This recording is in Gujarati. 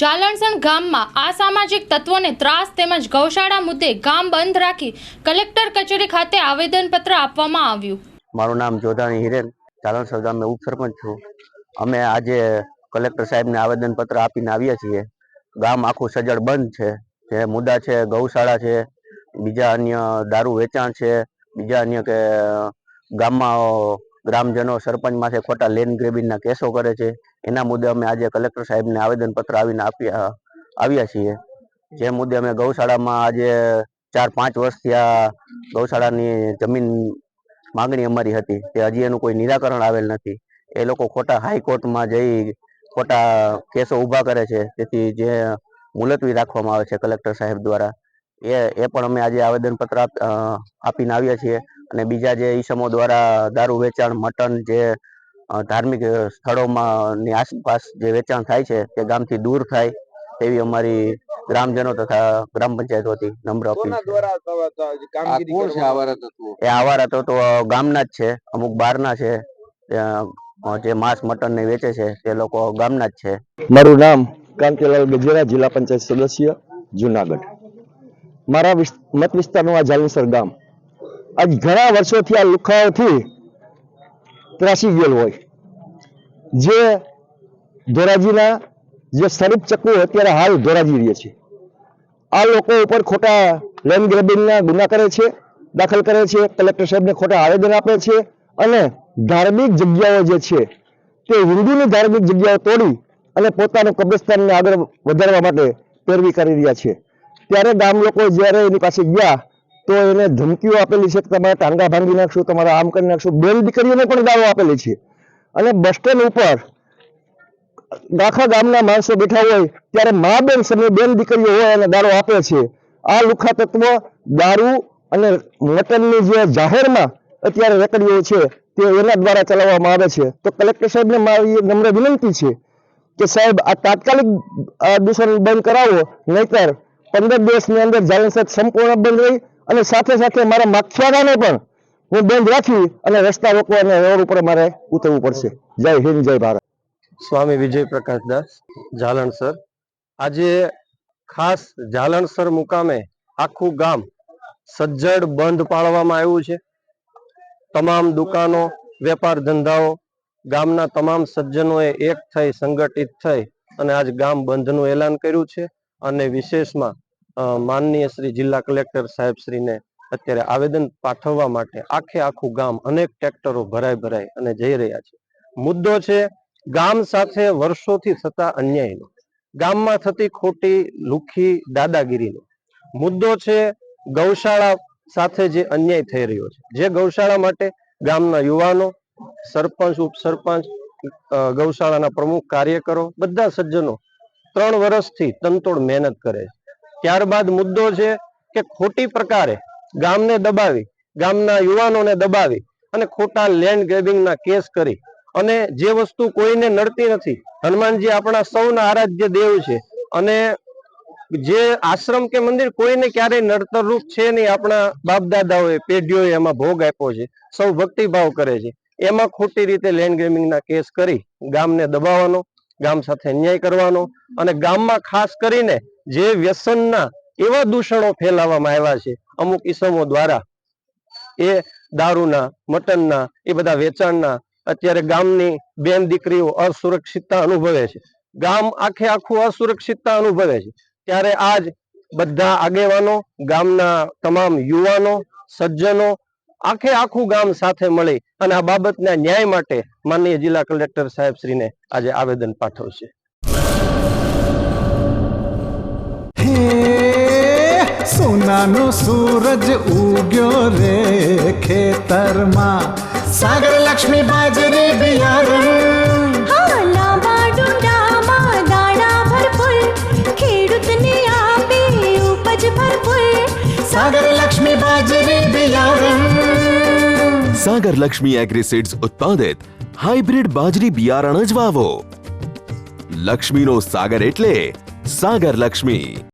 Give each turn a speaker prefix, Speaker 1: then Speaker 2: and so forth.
Speaker 1: જાલણસણ ગામમાં અસામાજિક તત્વોને ત્રાસ તેમજ ગૌશાળા મુદ્દે ગામ બંધ રાખી કલેક્ટર કચેરી ખાતે આવેદનપત્ર આપવામાં આવ્યું.
Speaker 2: મારું નામ જોધાણી હિરેન ચાલણસર ગામે ઉપસરપંચ છું. અમે આજે કલેક્ટર સાહેબને આવેદનપત્ર આપીને આવ્યા છીએ. ગામ આખું સજ્જડ બંધ છે. જે મુદ્દા છે, ગૌશાળા છે, બીજા અન્ય દારૂ વેચાણ છે, બીજા અન્ય કે ગામમાં ગ્રામજનો સરપંચ માથે ખોટા લેન્ડ ગ્રેબિંગના કેસો કરે છે. એના મુદ્દે અમે આજે કલેક્ટર સાહેબને આવેદનપત્ર આવીને આપ્યા આવ્યા છીએ. જે મુદ્દે અમે ગૌશાળામાં આજે ચાર પાંચ વર્ષથી આ ગૌશાળાની જમીન માંગણી અમારી હતી તે હજી એનું કોઈ નિરાકરણ આવેલ નથી. એ લોકો ખોટા હાઈકોર્ટમાં જઈ ખોટા કેસો ઊભા કરે છે. તેથી જે મુલતવી રાખવામાં આવે છે કલેક્ટર સાહેબ દ્વારા, એ એ પણ અમે આજે આવેદનપત્ર આપીને આવ્યા છીએ. અને બીજા જે ઈસમો દ્વારા દારૂ વેચાણ, મટન જે ધાર્મિક સ્થળોમાં ની આસપાસ જે વેચાણ થાય છે તે ગામથી દૂર થાય તેવી અમારી ગ્રામજનો તથા ગ્રામ પંચાયત વતી નમ્ર અપીલ છે. એ આવારા તો તો ગામના જ છે. અમુક બહારના છે. જે માંસ મટન ને વેચે છે તે લોકો ગામના જ છે.
Speaker 3: મારું નામ કાંતિલાલ ગજેરા જિલ્લા પંચાયત સદસ્ય જુનાગઢ. મારા મત વિસ્તારનું આ જાલંસર ગામ. આજ ઘણા વર્ષોથી આ લુખાઓથી ત્રાસી ગયેલ હોય. જે ધોરાજીના જે સ્વરૂપ ચક્કુ અત્યારે હાલ ધોરાજી રહે છે. આ લોકો ઉપર ખોટા લેન્ડ ગ્રેબિંગના ગુના કરે છે, દાખલ કરે છે, કલેક્ટર સાહેબને ખોટા આવેદન આપે છે અને ધાર્મિક જગ્યાઓ જે છે તે હિન્દુની ધાર્મિક જગ્યાઓ તોડી અને પોતાનું કબ્રસ્તાનને આગળ વધારવા માટે પેરવી કરી રહ્યા છે. ત્યારે ગામ લોકો જ્યારે એની પાસે ગયા તો એને ધમકીઓ આપેલી છે કે તમારા ટાંગા ભાંગી નાખશું, તમારા આમ કરી નાખશું, બેન દીકરીઓને પણ દાવો આપેલી છે. અને બસ સ્ટેન્ડ ઉપર આખા ગામના માણસો બેઠા હોય, ત્યારે મા બેન સમય બેન દીકરીઓ હોય અને દારૂ આપે છે. આ લુખા તત્વ દારૂ અને મટનની જે જાહેરમાં અત્યારે રેકડીઓ છે, તે એના દ્વારા ચલાવવામાં આવે છે. તો કલેક્ટર સાહેબને મારી નમ્ર વિનંતી છે કે સાહેબ, આ તાત્કાલિક દૂષણ બંધ કરાવો, નહીતર પંદર દિવસની અંદર જાલનસર સંપૂર્ણ બંધ રહી અને સાથે સાથે મારા માખિયારાને પણ હું બંધ રાખી અને રસ્તા રોકવા અને રોડ ઉપર મારે ઉતરવું પડશે. જય હિન્દ, જય ભારત.
Speaker 4: સ્વામી વિજય પ્રકાશ દાસ જાલણસર આજે ખાસ જાલણસર મુકામે આખું ગામ સજ્જડ બંધ પાળવામાં આવ્યું છે. તમામ દુકાનો, વેપાર ધંધાઓ, ગામના તમામ સજ્જનોએ એક થઈ, સંગઠિત થઈ અને આજ ગામ બંધનું એલાન કર્યું છે. અને વિશેષમાં માનનીય શ્રી જિલ્લા કલેક્ટર સાહેબ શ્રીને અત્યારે આવેદન પાઠવવા માટે આખે આખું ગામ અનેક ટ્રેક્ટરો ભરાય ભરાય અને જઈ રહ્યા છે. મુદ્દો છે, ગામ સાથે વર્ષોથી થતા અન્યાયનો. ગામમાં થતી ખોટી, લુખી દાદાગીરીનો. મુદ્દો છે, ગૌશાળા સાથે જે અન્યાય થઈ રહ્યો છે. જે ગૌશાળા માટે ગામના યુવાનો, સરપંચ, ઉપસરપંચ ગૌશાળાના પ્રમુખ, કાર્યકરો, બધા સજ્જનો ત્રણ વર્ષથી તનતોડ મહેનત કરે છે. ત્યારબાદ મુદ્દો છે કે ખોટી પ્રકારે ગામને દબાવી, ગામના યુવાનોને દબાવી અને ખોટા લેન્ડ ગ્રેબિંગના કેસ કરી. અને જે વસ્તુ કોઈને નડતી નથી, હનુમાનજી આપણા સૌના આરાધ્ય દેવ છે. અને જે આશ્રમ કે મંદિર કોઈને ક્યારેય નડતરરૂપ છે નહીં, આપણા બાપ દાદાઓએ પેઢીઓએ એમાં ભોગ આપ્યો છે, સૌ ભક્તિભાવ કરે છે. એમાં ખોટી રીતે લેન્ડ ગ્રેમિંગના કેસ કરી, ગામને દબાવવાનો, ગામ સાથે અન્યાય કરવાનો અને ગામમાં ખાસ કરીને જે વ્યસનના એવા દૂષણો ફેલાવવામાં આવ્યા છે. અમુક ઈસમો દ્વારા એ દારૂના, મટનના, એ બધા વેચાણના અત્યારે ગામની બેન દીકરીઓ અસુરક્ષિતતા અનુભવે છે. ગામ આખે આખું અસુરક્ષિતતા અનુભવે છે. ત્યારે આજ બધા આગેવાનો, ગામના તમામ યુવાનો, સજ્જનો આખે આખું ગામ સાથે મળી અને આ બાબતના ન્યાય માટે માનનીય જિલ્લા કલેક્ટર સાહેબ શ્રીને આજે આવેદન પાઠવશે
Speaker 5: સોનાનો સૂરજ ઉગ્યો રે ખેતરમાં. સાગર લક્ષ્મી બાજરી બિયારણ.
Speaker 6: હા લાંબા ડુંડામાં દાણા ભરપૂર ખેડૂતને આપે ઉપજ ભરપૂર.
Speaker 5: સાગર લક્ષ્મી બાજરી બિયારણ.
Speaker 7: સાગર લક્ષ્મી એગ્રીસીડ્સ ઉત્પાદિત હાઇબ્રિડ બાજરી બિયારણ જ વાવો. લક્ષ્મીનો સાગર એટલે સાગર લક્ષ્મી.